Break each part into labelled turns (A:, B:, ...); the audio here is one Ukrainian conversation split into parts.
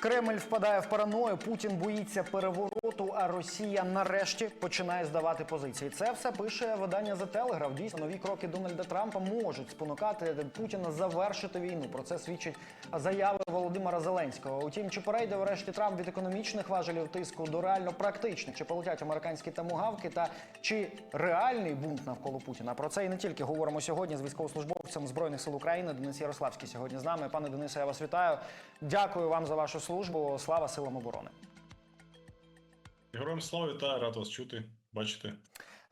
A: Кремль впадає в параною. Путін боїться перевороту, а Росія нарешті починає здавати позиції. Це все пише видання The Telegraph. Дійсно, нові кроки Дональда Трампа можуть спонукати Путіна завершити війну. Про це свідчить заяви Володимира Зеленського. Утім, чи перейде врешті Трамп від економічних важелів тиску до реально практичних, чи полетять американські тамугавки, та чи реальний бунт навколо Путіна? Про це і не тільки говоримо сьогодні з військовослужбовцем збройних сил України. Денис Ярославський сьогодні з нами. Пане Денисе, я вас вітаю. Дякую вам за вашу службу. Слава силам оборони.
B: Героям слава вітаю, рад вас чути, бачити.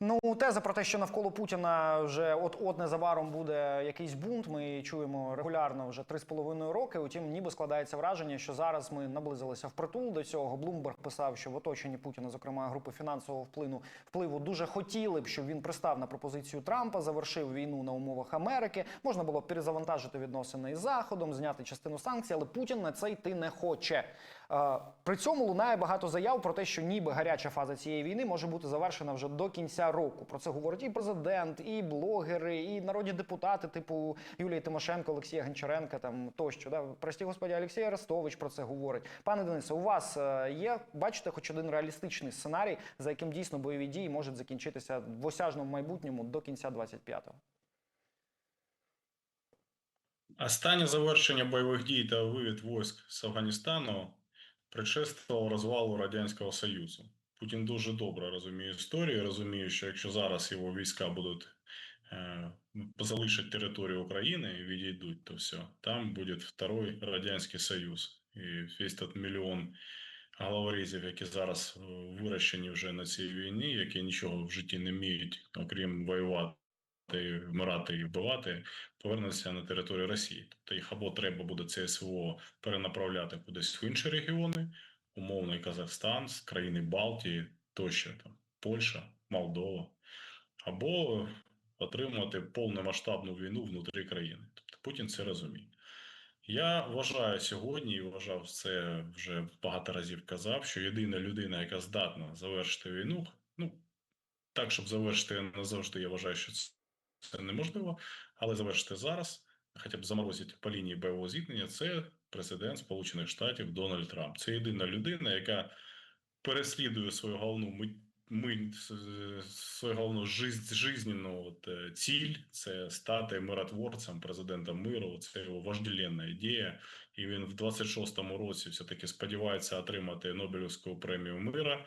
A: Ну, теза про те, що навколо Путіна вже от-от незабаром буде якийсь бунт. Ми чуємо регулярно вже три з половиною роки. Утім, ніби складається враження, що зараз ми наблизилися впритул до цього. Блумберг писав, що в оточенні Путіна, зокрема групи фінансового впливу, впливу, дуже хотіли б, щоб він пристав на пропозицію Трампа, завершив війну на умовах Америки. Можна було б перезавантажити відносини із Заходом, зняти частину санкцій, але Путін на це йти не хоче. Е, При цьому лунає багато заяв про те, що ніби гаряча фаза цієї війни може бути завершена вже до кінця року. Про це говорять і президент, і блогери, і народні депутати, типу Юлії Тимошенко, Олексія Гончаренка, там тощо. Да? Прості господі, Олексій Арестович про це говорить. Пане Денисе, у вас е, є, бачите, хоч один реалістичний сценарій, за яким дійсно бойові дії можуть закінчитися в осяжному майбутньому до кінця 25-го?
B: Останнє завершення бойових дій та вивід військ з Афганістану предшествував розвалу Радянського Союзу. Путін дуже добре розуміє історію, розуміє, що якщо зараз його війська будуть е, залишать територію України і відійдуть, то все, там буде второй Радянський Союз. І весь той мільйон головорізів, які зараз е, вирощені вже на цій війні, які нічого в житті не вміють, окрім воювати. Вмирати і вбивати, повернуться на територію Росії. Тобто їх або треба буде це СВО перенаправляти кудись в інші регіони, умовний Казахстан, країни Балтії, тощо там Польща, Молдова, або отримувати повномасштабну війну внутрі країни. Тобто Путін це розуміє. Я вважаю сьогодні і вважав це вже багато разів казав, що єдина людина, яка здатна завершити війну, ну так, щоб завершити назавжди, я вважаю, що це це неможливо, але завершити зараз, хоча б заморозити по лінії бойового зіткнення, це президент Сполучених Штатів Дональд Трамп. Це єдина людина, яка переслідує свою головну мить. Ми свою головну жизненну от, е, ціль це стати миротворцем, президентом миру. Це його вожделенна ідея, і він в 26-му році все таки сподівається отримати Нобелівську премію мира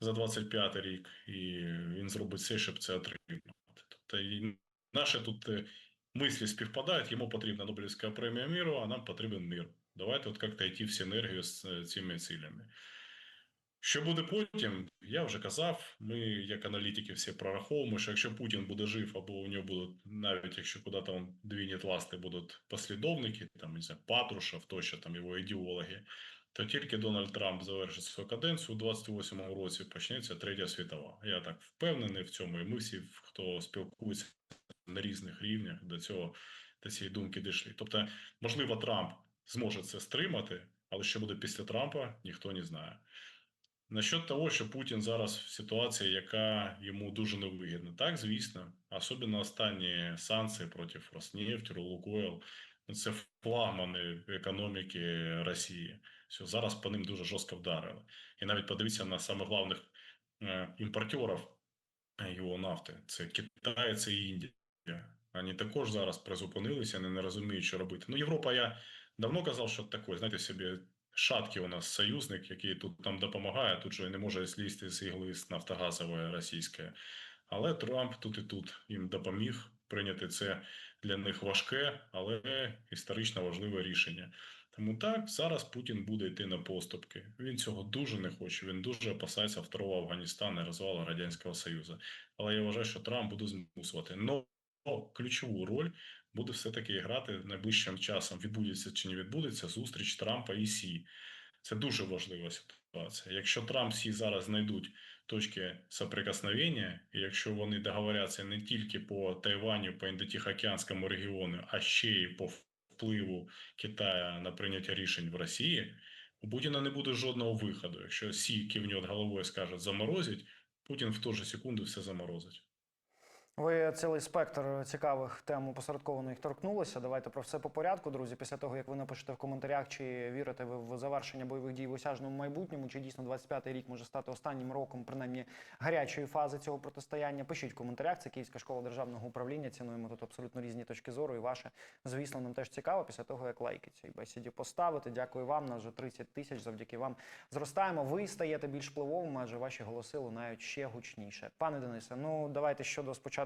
B: за 25 рік, і він зробить все, щоб це отримати. Тобто наші тут е, мислі співпадають. Йому потрібна Нобелівська премія миру, а нам потрібен мир. Давайте от як-то йти в синергію з е, цими цілями. Що буде потім, я вже казав. Ми, як аналітики, всі прораховуємо, що якщо Путін буде жив, або у нього будуть, навіть якщо куди-то он двинет ласти, будуть послідовники, там не знаю, Патрушев, тощо там його ідеологи, то тільки Дональд Трамп завершить свою каденцію у 28-му році почнеться третя світова. Я так впевнений в цьому, і ми всі, хто спілкується на різних рівнях, до цього до цієї думки дійшли. Тобто, можливо, Трамп зможе це стримати, але що буде після Трампа, ніхто не знає. Насчет того, що Путін зараз в ситуації, яка йому дуже невигідна. Так, звісно, особливо останні санкції проти Роснефть, Лукойл, ну, це флагмани економіки Росії. Все, зараз по ним дуже жорстко вдарили. І навіть подивіться на самих главних е, імпортерів його нафти: це Китай, це Індія. Вони також зараз призупинилися, вони не розуміють, що робити. Ну, Європа, я давно казав, що таке, знаєте, собі шаткий у нас союзник, який тут нам допомагає, тут же не може злізти з ігли з нафтогазової російської. Але Трамп тут і тут їм допоміг прийняти це для них важке, але історично важливе рішення. Тому так зараз Путін буде йти на поступки. Він цього дуже не хоче. Він дуже опасається второго Афганістану і розвалу радянського союзу. Але я вважаю, що Трамп буде змусувати. Но ключову роль буде все таки грати найближчим часом. Відбудеться чи не відбудеться зустріч Трампа і Сі. Це дуже важлива ситуація. Якщо Трамп Сі зараз знайдуть точки соприкосновення, і якщо вони договоряться не тільки по Тайваню, по індотихоокеанському регіону, а ще й по впливу Китаю на прийняття рішень в Росії, у Путіна не буде жодного виходу. Якщо Сі кивнет головою скаже заморозить, Путін в ту же секунду все заморозить.
A: Ви цілий спектр цікавих тем посередковано їх торкнулися. Давайте про все по порядку, друзі. Після того, як ви напишете в коментарях, чи вірите ви в завершення бойових дій в осяжному майбутньому, чи дійсно 25-й рік може стати останнім роком, принаймні гарячої фази цього протистояння. Пишіть в коментарях. Це Київська школа державного управління. Цінуємо тут абсолютно різні точки зору. І ваше, звісно, нам теж цікаво. Після того, як лайки цій бесіді поставити. Дякую вам. Нас вже 30 тисяч. Завдяки вам зростаємо. Ви стаєте більш впливовими, адже ваші голоси лунають ще гучніше. Пане Денисе, ну давайте щодо спочатку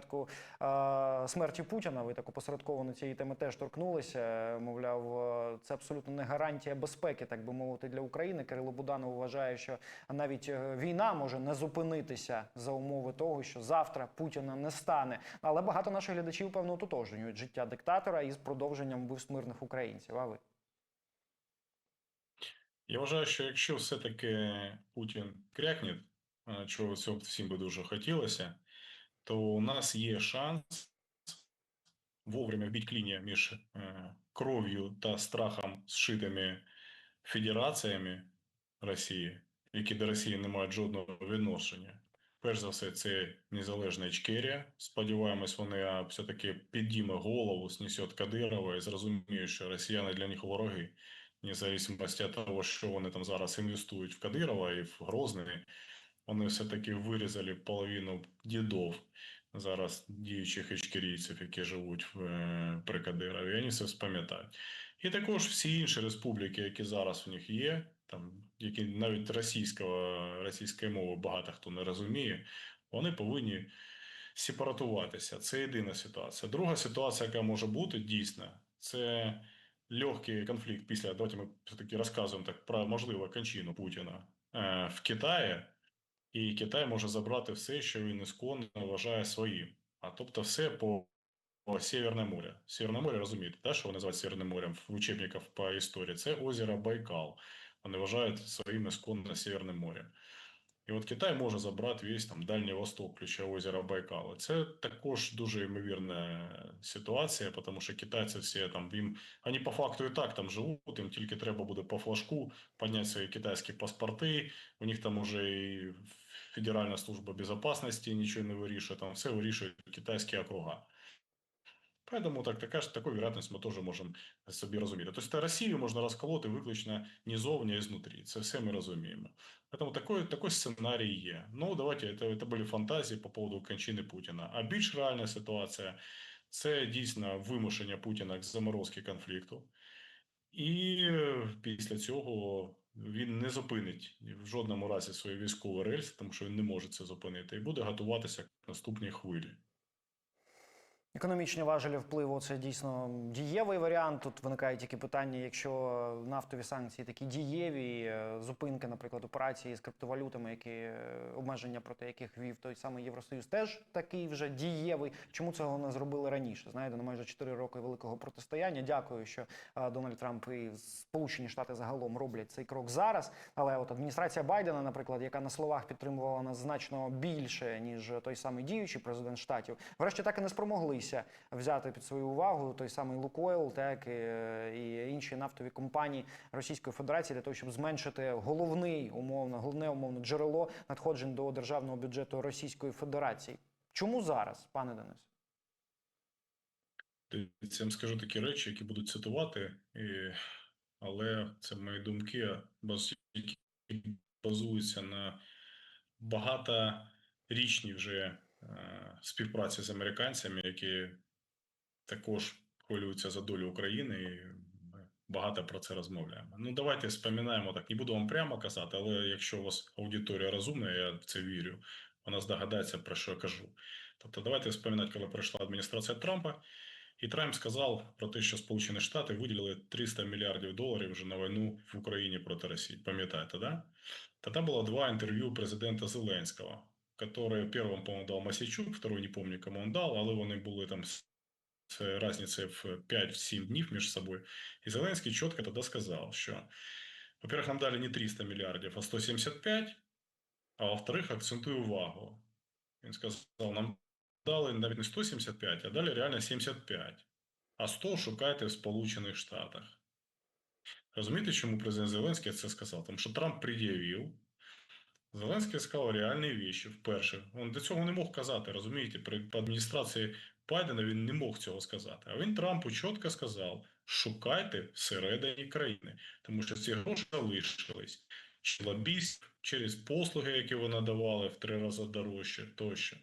A: е, смерті Путіна. Ви так опосередковано цієї теми теж торкнулися. Мовляв, е, це абсолютно не гарантія безпеки, так би мовити, для України. Кирило Буданов вважає, що навіть е, війна може не зупинитися за умови того, що завтра Путіна не стане. Але багато наших глядачів певно ототожнюють життя диктатора із продовженням вбивств мирних українців. А ви?
B: Я вважаю, що якщо все-таки Путін крякне, чого всім би дуже хотілося, то у нас є шанс вовремя вбити клінія між е, кров'ю та страхом зшитими федераціями Росії, які до Росії не мають жодного відношення. Перш за все, це незалежна Ічкерія. Сподіваємось, вони все-таки підійме голову, снесет Кадирова і зрозуміє, що росіяни для них вороги независимості від того, що вони там зараз інвестують в Кадирова і в Грозний, вони все-таки вирізали половину дідов зараз діючих ічкерійців, які живуть в, е, при Кадирові, вони це спам'ятають. І також всі інші республіки, які зараз в них є, там, які навіть російського, російської мови багато хто не розуміє, вони повинні сепаратуватися. Це єдина ситуація. Друга ситуація, яка може бути дійсно, це легкий конфлікт після давайте ми все-таки розказуємо так про можливу кончину Путіна е, в Китаї, і Китай може забрати все, що він ісконно вважає своїм. А тобто все по, Северне море. Северне море, розумієте, да, що вони називають Северним морем в учебниках по історії? Це озеро Байкал. Вони вважають своїм ісконно Северним морем. І от Китай може забрати весь там Дальній Восток, включая озеро Байкал. Це також дуже ймовірна ситуація, тому що китайці всі там їм вони по факту і так там живуть, їм тільки треба буде по флажку підняти свої китайські паспорти. У них там уже і Федеральна служба безопасности нічого не вирішує, там все вирішують китайські округа. Поэтому так, така ж таку вероятність ми теж можемо собі розуміти. Тобто Росію можна розколоти виключно не зовні, а знутрі. Це все ми розуміємо. Поэтому такой, такой сценарій є. Ну, давайте, это, это були фантазії по поводу кончини Путіна. А більш реальна ситуація – це дійсно вимушення Путіна к заморозки конфлікту. І е, після цього він не зупинить в жодному разі свої військові рельси, тому що він не може це зупинити, і буде готуватися к наступній хвилі.
A: Економічні важелі впливу це дійсно дієвий варіант. Тут виникає тільки питання, якщо нафтові санкції такі дієві, е, зупинки, наприклад, операції з криптовалютами, які е, обмеження проти яких вів той самий Євросоюз, теж такий вже дієвий. Чому цього не зробили раніше? Знаєте, на майже 4 роки великого протистояння. Дякую, що е, Дональд Трамп і Сполучені Штати загалом роблять цей крок зараз. Але от адміністрація Байдена, наприклад, яка на словах підтримувала нас значно більше ніж той самий діючий президент штатів, врешті так і не спромоглися взяти під свою увагу той самий Лукойл, так і, інші нафтові компанії Російської Федерації для того, щоб зменшити головний умовно, головне умовно джерело надходжень до державного бюджету Російської Федерації. Чому зараз, пане Денис?
B: Я вам скажу такі речі, які будуть цитувати, і... але це мої думки, які базуються на багаторічній вже співпраці з американцями, які також хвилюються за долю України, і ми багато про це розмовляємо. Ну, давайте споминаємо так. Не буду вам прямо казати, але якщо у вас аудиторія розумна, я в це вірю, вона здогадається, про що я кажу. Тобто, давайте вспоминати, коли прийшла адміністрація Трампа. І Трамп сказав про те, що Сполучені Штати виділили 300 мільярдів доларів вже на війну в Україні проти Росії. Пам'ятаєте, да? Тогда было два интервью президента Зеленського, которые первым, по-моему, дал Масячук, второй не помню, кому он дал, але вони були там з з разницей в 5-7 днів між собою. І Зеленський чітко тоді сказав, що, во-первых, нам дали не 300 мільярдів, а 175, а во-вторых, акцентую увагу. Він сказав, нам дали навіть не 175, а дали реально 75. А 100 шукайте в Сполучених Штатах. Розумієте, чому президент Зеленський це сказав? Тому що Трамп пред'явив Зеленський сказав реальні речі вперше. Він до цього не мог казати, розумієте? При адміністрації Байдена він не мог цього сказати. А він Трампу чітко сказав: шукайте всередині країни, тому що ці гроші залишились чи лобіст, через послуги, які ви надавали в три рази дорожче тощо.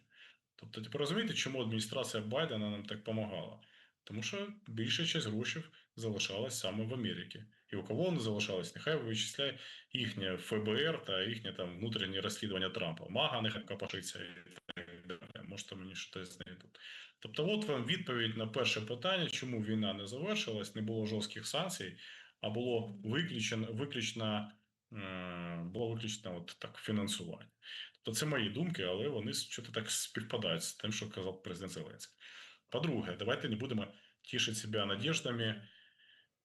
B: Тобто, тепер розумієте, чому адміністрація Байдена нам так допомагала? Тому що більша часть грошей залишалась саме в Америці. І у кого вони залишались, нехай вичисляє їхнє ФБР та їхнє там внутрішнє розслідування Трампа. Мага нехай копашиться і так далі. Можете мені щось знайдуть. Тобто, от вам відповідь на перше питання, чому війна не завершилась, не було жорстких санкцій, а було виключено, виключно, е, було виключно от так фінансування. Тобто це мої думки, але вони щось так співпадають з тим, що казав президент Зеленський. По-друге, давайте не будемо тішити себе надіждами.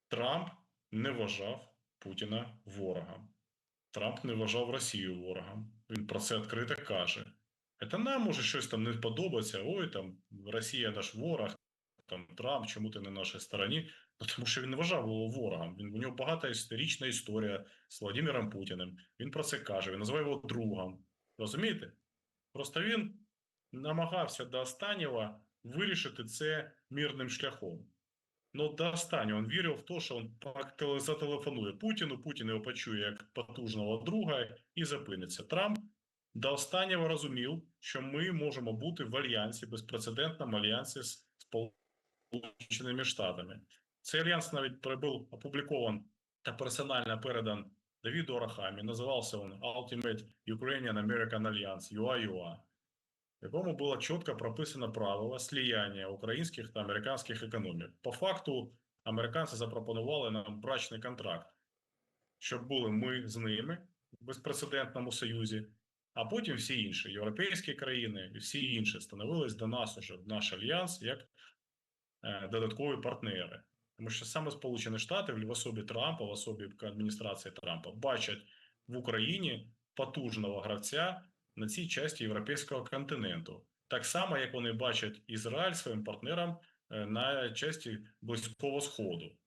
B: Трамп не вважав Путіна ворогом. Трамп не вважав Росію ворогом. Він про це відкрито каже. Це нам може щось там не подобається. Ой, там Росія наш ворог, там Трамп, чому ти на нашій стороні? Ну, тому що він не вважав його ворогом. Він, у нього багата історична історія з Владимиром Путіним. Він про це каже, він називає його другом. Розумієте? Просто він намагався до останнього вирішити це мирним шляхом. Ну, до останнього він вірив в те, що він зателефонує Путіну, Путін його почує як потужного друга і зупиниться. Трамп до останнього розумів, що ми можемо бути в альянсі, безпрецедентному альянсі з Сполученими Штатами. Цей альянс навіть був опублікован та персонально передан Давіду Арахамі. Називався він Ultimate Ukrainian American Alliance, UA-UA, якому було чітко прописано правило сліяння українських та американських економік. По факту, американці запропонували нам брачний контракт, щоб були ми з ними в безпрецедентному союзі, а потім всі інші європейські країни і всі інші становились до нас уже в наш альянс як е, додаткові партнери. Тому що саме Сполучені Штати в особі Трампа, в особі адміністрації Трампа, бачать в Україні потужного гравця на цій часті європейського континенту, так само як вони бачать Ізраїль своїм партнером е, на часті Близького Сходу.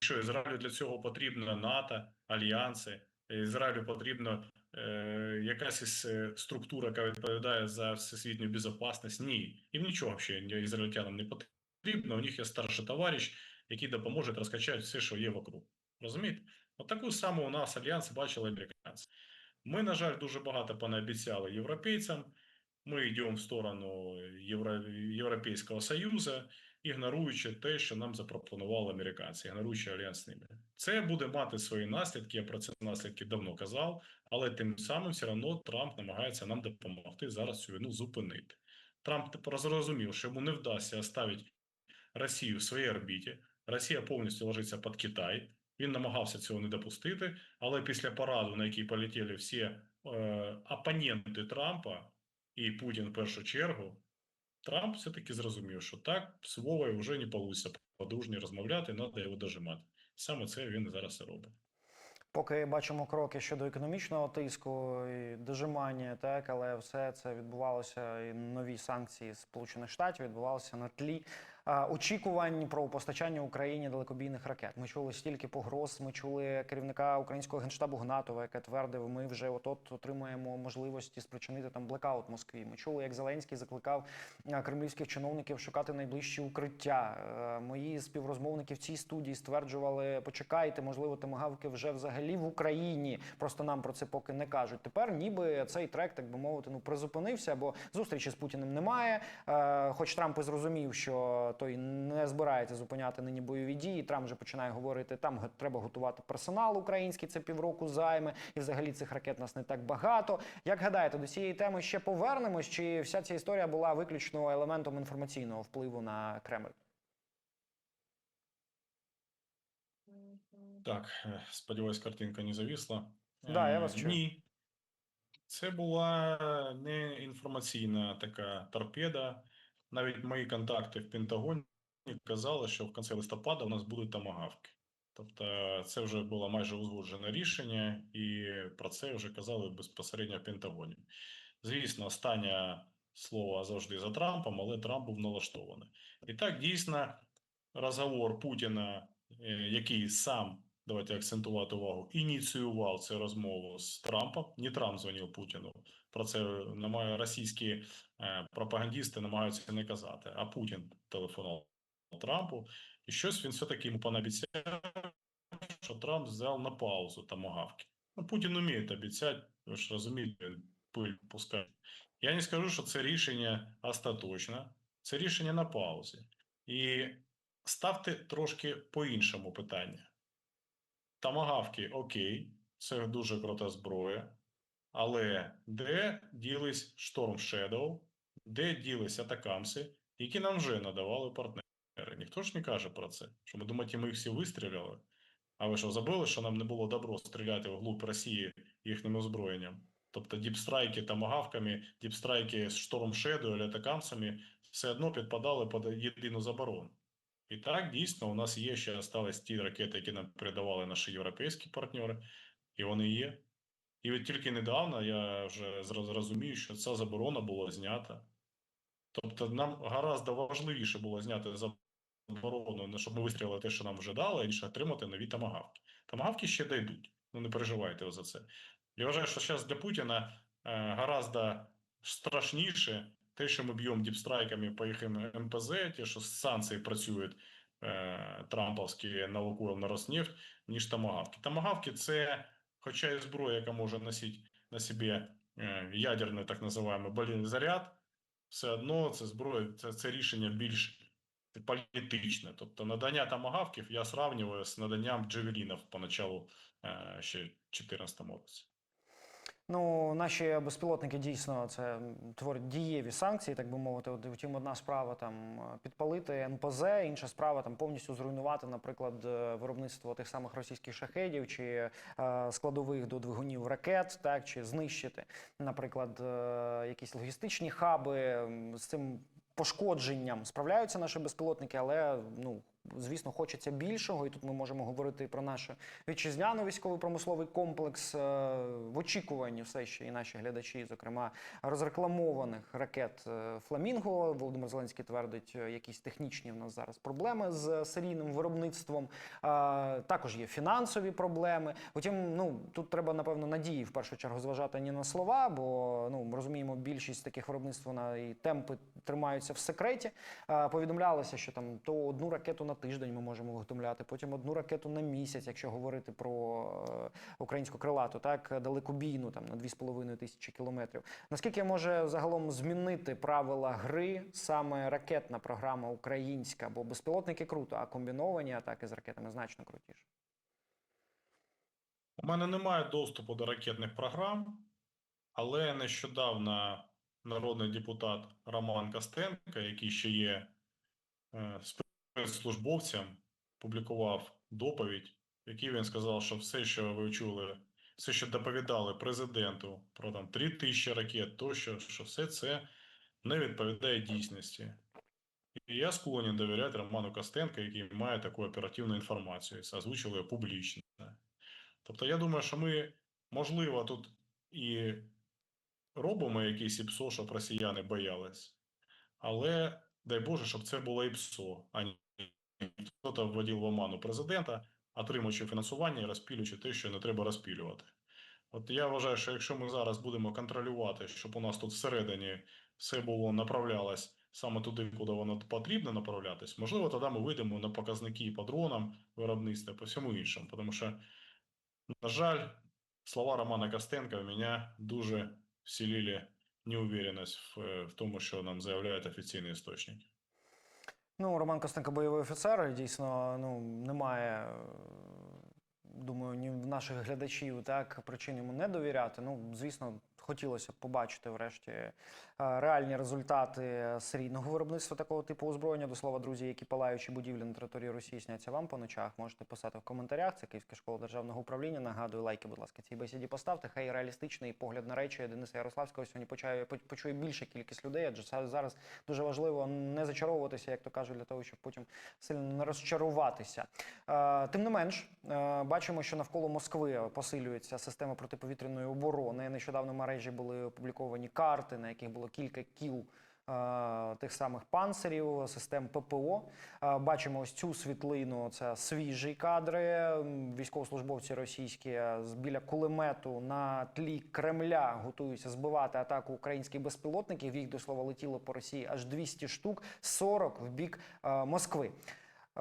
B: Що Ізраїлю для цього потрібно НАТО, альянси, Ізраїлю потрібно е, якась е, структура, яка відповідає за всесвітню безпечність. Ні, їм нічого взагалі ізраїльтянам не потрібно. У них є старший товариш, який допоможе розкачати все, що є вокруг. Розумієте? От таку саму у нас альянс бачили американці. Ми, на жаль, дуже багато понаобіцяли європейцям. Ми йдемо в сторону Євро... Європейського Союзу, ігноруючи те, що нам запропонували американці, ігноруючи альянс з ними. Це буде мати свої наслідки. Я про це наслідки давно казав, але тим самим все одно Трамп намагається нам допомогти зараз цю війну зупинити. Трамп зрозумів, що йому не вдасться оставити Росію в своїй орбіті. Росія повністю ложиться під Китай. Він намагався цього не допустити, але після параду, на який полетіли всі е, опоненти Трампа і Путін в першу чергу, Трамп все-таки зрозумів, що так з Вовою вже не вийде подружні розмовляти, треба його дожимати. Саме це він зараз і робить.
A: Поки бачимо кроки щодо економічного тиску і дожимання, так але все це відбувалося і нові санкції Сполучених Штатів відбувалося на тлі очікувань про постачання Україні далекобійних ракет. Ми чули стільки погроз. Ми чули керівника українського генштабу Гнатова, яке твердив, ми вже от отримаємо можливості спричинити там блекаут Москві. Ми чули, як Зеленський закликав кремлівських чиновників шукати найближчі укриття. Мої співрозмовники в цій студії стверджували: почекайте, можливо, томагавки вже взагалі в Україні. Просто нам про це поки не кажуть. Тепер ніби цей трек, так би мовити, ну призупинився, бо зустрічі з Путіним немає. Хоч Трамп і зрозумів, що той не збирається зупиняти нині бойові дії. Трамп вже починає говорити, там треба готувати персонал український. Це півроку займе, і взагалі цих ракет нас не так багато. Як гадаєте, до цієї теми ще повернемось? Чи вся ця історія була виключно елементом інформаційного впливу на Кремль?
B: Так, е, сподіваюсь, картинка не завісла.
A: Да, я вас чую.
B: Ні. Це була не інформаційна така торпеда. Навіть мої контакти в Пентагоні казали, що в кінці листопада у нас будуть томагавки. Тобто, це вже було майже узгоджене рішення, і про це вже казали безпосередньо в Пентагоні. Звісно, останнє слово завжди за Трампом, але Трамп був налаштований. І так дійсно розговор Путіна, е, який сам давайте акцентувати увагу, ініціював цю розмову з Трампом. Не Трамп дзвонив Путіну. Про це намагає російські е, пропагандісти намагаються не казати. А Путін телефонував Трампу, і щось він все-таки йому понабіцяв, що Трамп взяв на паузу томагавки. Ну, Путін вміє обіцяти, ви ж розумієте, пиль пускає. Я не скажу, що це рішення остаточне, це рішення на паузі. І ставте трошки по-іншому питання. Тамагавки окей, це дуже крута зброя. Але де ділись Storm Shadow, де ділись атакамси, які нам вже надавали партнери? Ніхто ж не каже про це. Що ми думаємо, ми їх всі вистріляли? А ви що забули, що нам не було добро стріляти вглуб Росії їхнім озброєнням? Тобто діпстрайки тамагавками, діпстрайки з Storm Shadow атакамсами все одно підпадали під єдину заборону. І так, дійсно, у нас є ще остались ті ракети, які нам передавали наші європейські партнери, і вони є. І от тільки недавно я вже розумію, що ця заборона була знята. Тобто нам гораздо важливіше було зняти заборону, щоб ми вистрілили те, що нам вже дали, ніж отримати нові тамагавки. Тамагавки ще дійдуть. Ну не переживайте за це. Я вважаю, що зараз для Путіна е, гораздо страшніше те, що ми б'ємо діпстрайками по їх МПЗ, ті, що з санкцій працюють е, трамповські на Лукойл, на Роснефть, ніж тамагавки. Тамагавки це, хоча і зброя, яка може носити на собі е, ядерний так називаємо балійний заряд, все одно це зброя, це, це рішення більш політичне. Тобто надання тамагавків я сравнюю з наданням джевелінів поначалу е, ще в 2014 році.
A: Ну, наші безпілотники дійсно це творять дієві санкції, так би мовити. От, Втім, одна справа там е, підпалити НПЗ, інша справа там повністю зруйнувати, наприклад, е, виробництво тих самих російських шахедів чи е, складових до двигунів ракет, так чи знищити, наприклад, е, якісь логістичні хаби з цим. Пошкодженням справляються наші безпілотники, але ну звісно, хочеться більшого, і тут ми можемо говорити про наш вітчизняно військовий промисловий комплекс е, в очікуванні все ще і наші глядачі, зокрема розрекламованих ракет е, Фламінго. Володимир Зеленський твердить, е, якісь технічні в нас зараз проблеми з серійним виробництвом. Також є фінансові проблеми. Втім, ну тут треба напевно надії в першу чергу зважати не на слова, бо ну ми розуміємо, більшість таких виробництв вона і темпи тримаються в секреті. Повідомлялося, що там то одну ракету на тиждень ми можемо виготовляти, потім одну ракету на місяць, якщо говорити про е, українську крилату, так далекобійну там на 2,5 тисячі кілометрів. Наскільки може загалом змінити правила гри саме ракетна програма українська? Бо безпілотники круто, а комбіновані атаки з ракетами значно крутіше.
B: У мене немає доступу до ракетних програм, але нещодавно народний депутат Роман Костенко, який ще є спецслужбовцем, публікував доповідь, в якій він сказав, що все, що ви чули, все, що доповідали президенту про там 3 тисячі ракет, тощо, що все це не відповідає дійсності. І я склонен довіряти Роману Костенко, який має таку оперативну інформацію, і озвучили публічно. Тобто, я думаю, що ми, можливо, тут і робимо якісь ІПСО, щоб росіяни боялись, але дай Боже, щоб це було ІПСО, а не хтось вводив в оману президента, отримуючи фінансування і розпілюючи те, що не треба розпілювати. От я вважаю, що якщо ми зараз будемо контролювати, щоб у нас тут всередині все було направлялось саме туди, куди воно потрібно направлятись, можливо, тоді ми вийдемо на показники по дронам виробництва, по всьому іншому. Тому що, на жаль, слова Романа Костенка в мене дуже вселили неуверенность в, е, в тому, що нам заявляють офіційні істочники.
A: Ну, Роман Костенко бойовий офіцер. Дійсно, ну немає. Думаю, ні в наших глядачів так причин йому не довіряти. Ну, звісно, хотілося б побачити врешті е, реальні результати серійного виробництва такого типу озброєння. До слова, друзі, які палаючі будівлі на території Росії сняться вам по ночах. Можете писати в коментарях. Це Київська школа державного управління. Нагадую, лайки, будь ласка, цій бесіді поставте. Хай реалістичний погляд на речі Дениса Ярославського сьогодні почує, почує більша кількість людей, адже зараз дуже важливо не зачаровуватися, як то кажуть, для того, щоб потім сильно не розчаруватися. Е, Тим не менш, е, бачимо, що навколо Москви посилюється система протиповітряної оборони. Нещодавно в мережі були опубліковані карти, на яких було кілька кіл е, тих самих панцирів, систем ППО. Е, Бачимо ось цю світлину. Це свіжі кадри. Військовослужбовці російські е, з- біля кулемету на тлі Кремля готуються збивати атаку українських безпілотників. Їх до слова летіло по Росії аж 200 штук, 40 в бік Москви.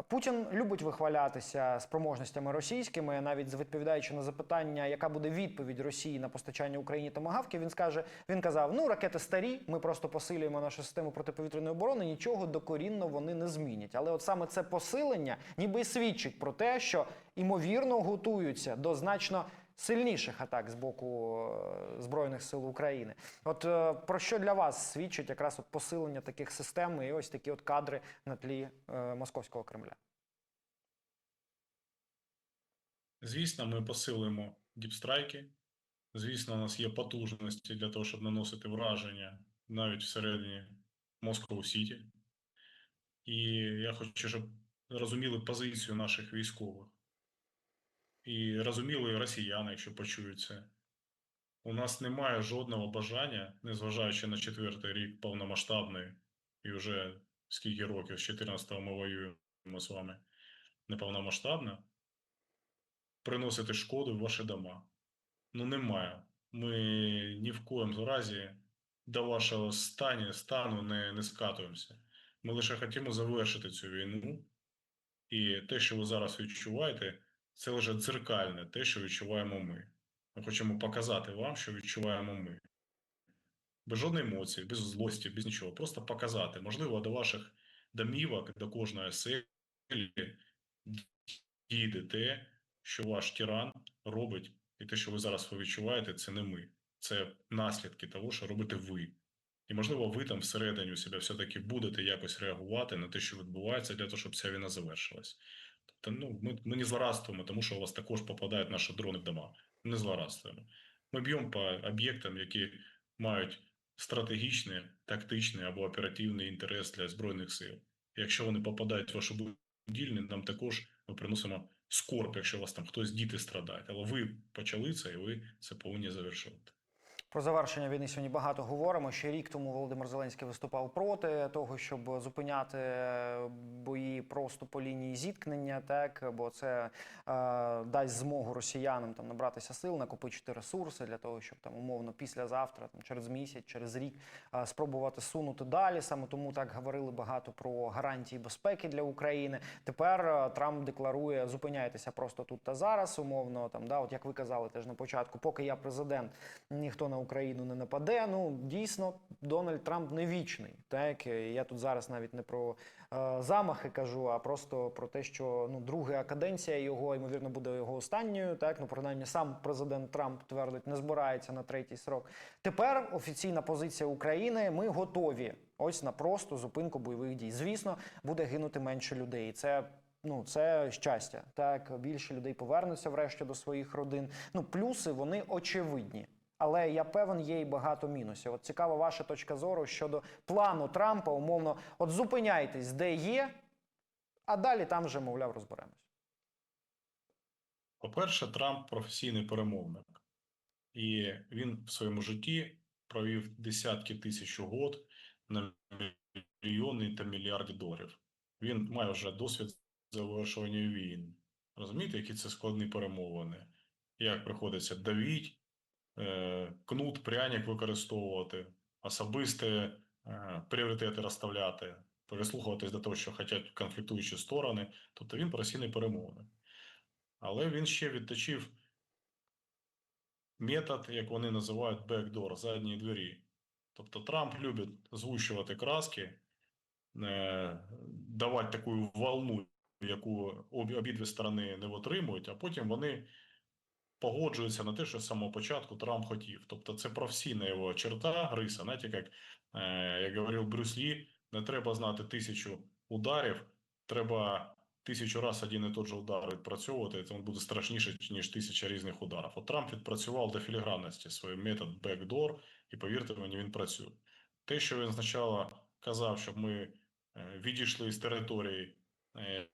A: Путін любить вихвалятися спроможностями російськими, навіть відповідаючи на запитання, яка буде відповідь Росії на постачання Україні томагавки, він скаже: він казав: ну ракети старі, ми просто посилюємо нашу систему протиповітряної оборони. Нічого докорінно вони не змінять. Але от саме це посилення, ніби і свідчить про те, що імовірно готуються до значно сильніших атак з боку е, збройних сил України. От е, про що для вас свідчить якраз от посилення таких систем і ось такі от кадри на тлі е, московського Кремля?
B: Звісно, ми посилимо діпстрайки. Звісно, у нас є потужності для того, щоб наносити враження навіть всередині Москва Сіті. І я хочу, щоб розуміли позицію наших військових. І розуміли росіяни, якщо почують це. У нас немає жодного бажання, незважаючи на четвертий рік повномасштабної, і вже скільки років, з 14-го ми воюємо з вами неповномасштабно, приносити шкоду в ваші дома. Ну, немає. Ми ні в коєму разі до вашого стані, стану не, не скатуємося. Ми лише хочемо завершити цю війну. І те, що ви зараз відчуваєте, це лише дзеркальне, те, що відчуваємо ми. Ми хочемо показати вам, що відчуваємо ми. Без жодної емоції, без злості, без нічого. Просто показати. Можливо, до ваших домівок, до кожної селі дійде те, що ваш тиран робить, і те, що ви зараз відчуваєте, це не ми. Це наслідки того, що робите ви. І, можливо, ви там всередині у себе все-таки будете якось реагувати на те, що відбувається, для того, щоб ця війна завершилась. Тобто, ну, ми, ми не злорадствуємо, тому що у вас також попадають наші дрони в дома. Не злорадствуємо. Ми б'ємо по об'єктам, які мають стратегічний, тактичний або оперативний інтерес для Збройних сил. Якщо вони попадають в вашу будівлю, нам також ми приносимо скорб, якщо у вас там хтось діти страдають. Але ви почали це і ви це повинні завершувати.
A: Про завершення війни сьогодні багато говоримо. Ще рік тому Володимир Зеленський виступав проти того, щоб зупиняти бої просто по лінії зіткнення, так бо це е, дасть змогу росіянам там набратися сил, накопичити ресурси для того, щоб там умовно післязавтра, там через місяць, через рік е, спробувати сунути далі. Саме тому так говорили багато про гарантії безпеки для України. Тепер е, Трамп декларує зупиняйтеся просто тут та зараз, умовно там, да, от як ви казали теж на початку, поки я президент, ніхто на Україну не нападе. Ну дійсно, Дональд Трамп не вічний. Так я тут зараз навіть не про е, замахи кажу, а просто про те, що ну друга каденція його ймовірно буде його останньою. Так ну принаймні сам президент Трамп твердить, не збирається на третій срок. Тепер офіційна позиція України. Ми готові. Ось на просто зупинку бойових дій. Звісно, буде гинути менше людей. Це Ну, це щастя. Так більше людей повернуться врешті до своїх родин. Ну, плюси вони очевидні. Але я певен, є і багато мінусів. От цікава ваша точка зору щодо плану Трампа. Умовно, от зупиняйтесь, де є, а далі там вже, мовляв, розберемось.
B: По-перше, Трамп професійний перемовник, і він в своєму житті провів десятки тисяч угод на мільйони та мільярди доларів. Він має вже досвід завершування війн. Розумієте, які це складні перемовини? Як приходиться давіть, кнут, пряник використовувати, особисті е, пріоритети розставляти, прислухуватись до того, що хочуть конфліктуючі сторони. Тобто він професійний перемовник. Але він ще відточив метод, як вони називають backdoor, задні двері. Тобто Трамп любить звущувати краски, е, давати таку волну, яку обидві сторони не витримують, а потім вони погоджуються на те, що з самого початку Трамп хотів. Тобто це професійна його черта, риса. Знаєте, як, е, говорив Брюс Лі, не треба знати тисячу ударів, треба тисячу раз один і той же удар відпрацьовувати, це буде страшніше, ніж тисяча різних ударів. От Трамп відпрацював до філігранності свій метод backdoor, і повірте мені, він працює. Те, що він спочатку казав, щоб ми е, відійшли з території, е,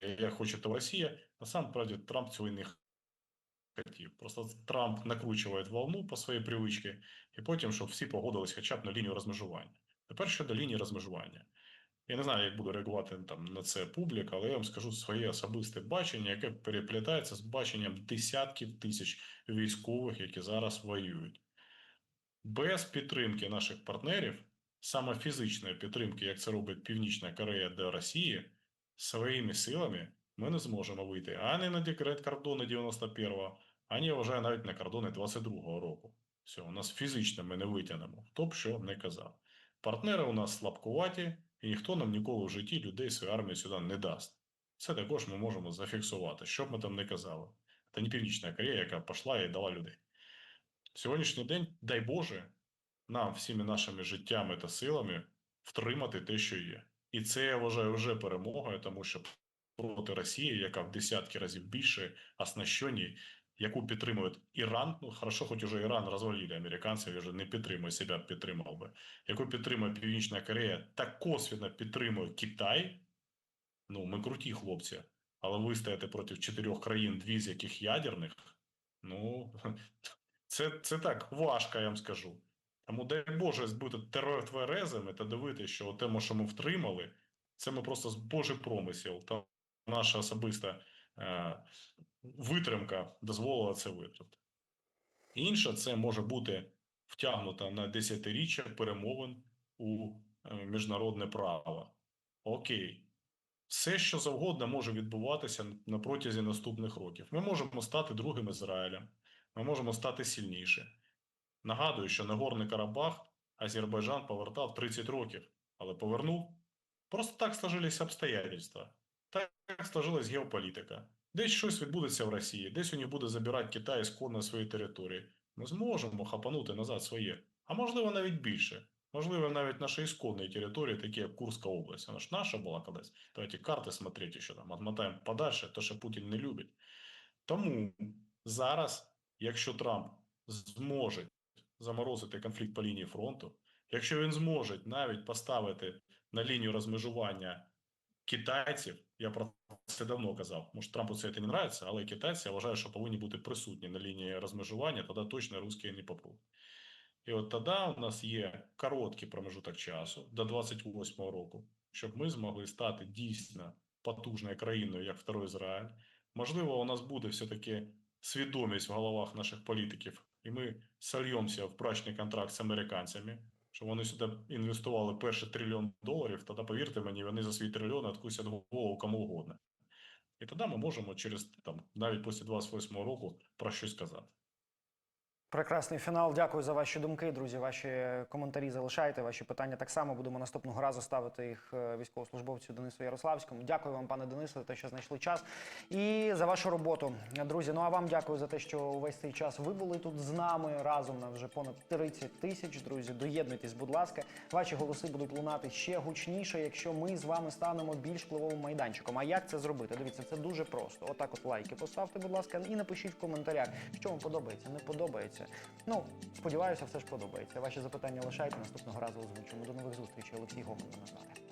B: як хоче то Росія, насамперед Трамп цього і не хотів. Просто Трамп накручує волну по своїй привичці, і потім, щоб всі погодились хоча б на лінію розмежування. Тепер щодо лінії розмежування. Я не знаю, як буде реагувати там на це публіка, але я вам скажу своє особисте бачення, яке переплітається з баченням десятків тисяч військових, які зараз воюють. Без підтримки наших партнерів, саме фізичної підтримки, як це робить Північна Корея до Росії, своїми силами ми не зможемо вийти ані на декрет кордону 91-го, ані я вважаю навіть на кордони 22-го року. Все, у нас фізично ми не витягнемо, хто б що не казав. Партнери у нас слабкуваті, і ніхто нам ніколи в житті людей своєї армії сюди не дасть. Це також ми можемо зафіксувати, що б ми там не казали. Це не Північна Корея, яка пішла і дала людей. Сьогоднішній день, дай Боже, нам всіми нашими життями та силами втримати те, що є. І це я вважаю вже перемогою, тому що проти Росії, яка в десятки разів більше оснащені, яку підтримує Іран. Ну хорошо, хоч уже Іран розвалили американців, вже не підтримує себе, підтримав би. Яку підтримує Північна Корея, та косвіно підтримує Китай. Ну, ми круті хлопці, але ви стоїте проти чотирьох країн, дві з яких ядерних. Ну це, це так важко, я вам скажу. Тому дай Боже бути тверезими та дивитися, що те, що ми втримали, це ми просто з Божий промисел та наша особиста е, витримка дозволила це витримати. Інше це може бути втягнуто на десятиріччя перемовин у е, міжнародне право. Окей. Все, що завгодно може відбуватися на протязі наступних років. Ми можемо стати другим Ізраїлем, ми можемо стати сильніше. Нагадую, що Нагорний Карабах Азербайджан повертав 30 років, але повернув. Просто так сложились обстоятельства. Так сложилась геополітика. Десь щось відбудеться в Росії, десь у них буде забирати Китай іскон на свої території. Ми зможемо хапанути назад своє. А можливо навіть більше. Можливо, навіть наші ісконні території, такі як Курська область. Вона ж наша була колись. Давайте карти смотрите, що там. Отмотаємо подальше, то що Путін не любить. Тому зараз, якщо Трамп зможе заморозити конфлікт по лінії фронту, якщо він зможе навіть поставити на лінію розмежування китайців, я про це давно казав. Може, Трампу це не нравиться, але китайці я вважаю, що повинні бути присутні на лінії розмежування, тоді точно русські не попруть. І от тоді у нас є короткий промежуток часу до 28-го року, щоб ми змогли стати дійсно потужною країною, як второй Ізраїль. Можливо, у нас буде все-таки свідомість в головах наших політиків, і ми сольємося в брачний контракт з американцями, щоб вони сюди інвестували перший трильйон доларів, тоді, повірте мені, вони за свій трильйон откусять голову кому угодно. І тоді ми можемо через там навіть після 28-го року про щось сказати.
A: Прекрасний фінал. Дякую за ваші думки, друзі. Ваші коментарі залишайте. Ваші питання так само будемо наступного разу ставити їх е, військовослужбовцю Денису Ярославському. Дякую вам, пане Денисе, за те, що знайшли час і за вашу роботу, друзі. Ну а вам дякую за те, що увесь цей час ви були тут з нами разом. На вже понад 30 тисяч. Друзі, доєднуйтесь, будь ласка. Ваші голоси будуть лунати ще гучніше, якщо ми з вами станемо більш впливовим майданчиком. А як це зробити? Дивіться, це дуже просто. Отак, от лайки поставте, будь ласка, і напишіть в коментарях, що вам подобається, не подобається. Ну, сподіваюся, все ж подобається. Ваші запитання лишайте наступного разу озвучимо. До нових зустрічей. Олексій мене звати.